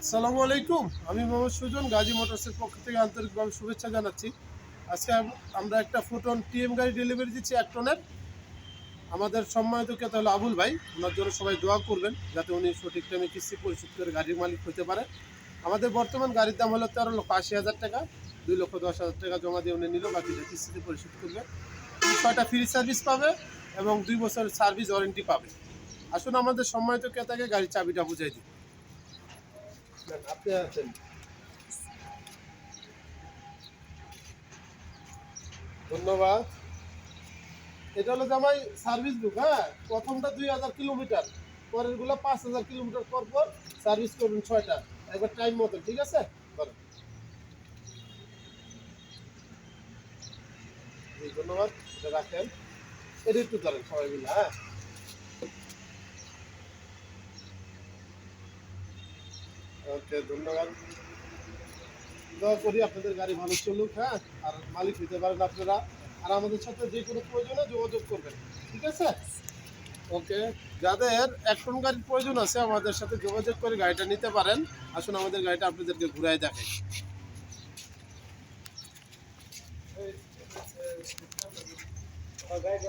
আসসালামু আলাইকুম। আমি মোহাম্মদ সুজন, গাজী মোটরসের পক্ষ থেকে আন্তরিকভাবে শুভেচ্ছা জানাচ্ছি। আজকে আমরা একটা ফোটন টিএম গাড়ি ডেলিভারি দিচ্ছি এক টনের। আমাদের সম্মানিত ক্রেতা হলো আবুল ভাই। ওনার জন্য সবাই দোয়া করবেন যাতে উনি সঠিক টাইমে কিস্তি পরিশোধ করে গাড়ির মালিক হতে পারে। আমাদের বর্তমান গাড়ির দাম হলো তেরো লক্ষ আশি হাজার টাকা। দুই লক্ষ দশ হাজার টাকা জমা দিয়ে উনি নিল বাকিটা কিস্তিতে পরিশোধ করবে। ছয়টা ফ্রি সার্ভিস পাবে এবং দুই বছরের সার্ভিস ওয়ারেন্টি পাবে। আসুন আমাদের সম্মানিত ক্রেতাকে গাড়ির চাবিটা বুঝাই দিই। আপনি আছেন। ধন্যবাদ। এটা হলো জামাই সার্ভিস বুক হ্যাঁ? প্রথমটা দুই হাজার কিলোমিটার পরেরগুলো পাঁচ হাজার কিলোমিটার পর পর সার্ভিস করবেন ছয়টা। একবার টাইম মতো, ঠিক আছে? বলেন ধন্যবাদ। এটা রাখেন। এটা একটু ধরেন সবাই মিলে হ্যাঁ? ওকে ধন্যবাদ দোয়া করি আপনাদের গাড়ি ভালো চলুক হ্যাঁ আর মালিক হতে পারেন আপনারা আর আমাদের সাথে যে কোনো প্রয়োজনে যোগাযোগ করবেন ঠিক আছে ওকে যাদের এক টন গাড়ির প্রয়োজন আছে আমাদের সাথে যোগাযোগ করে গাড়িটা নিতে পারেন আসুন আমাদের গাড়িটা আপনাদেরকে ঘুরাই দেখাই গাড়ি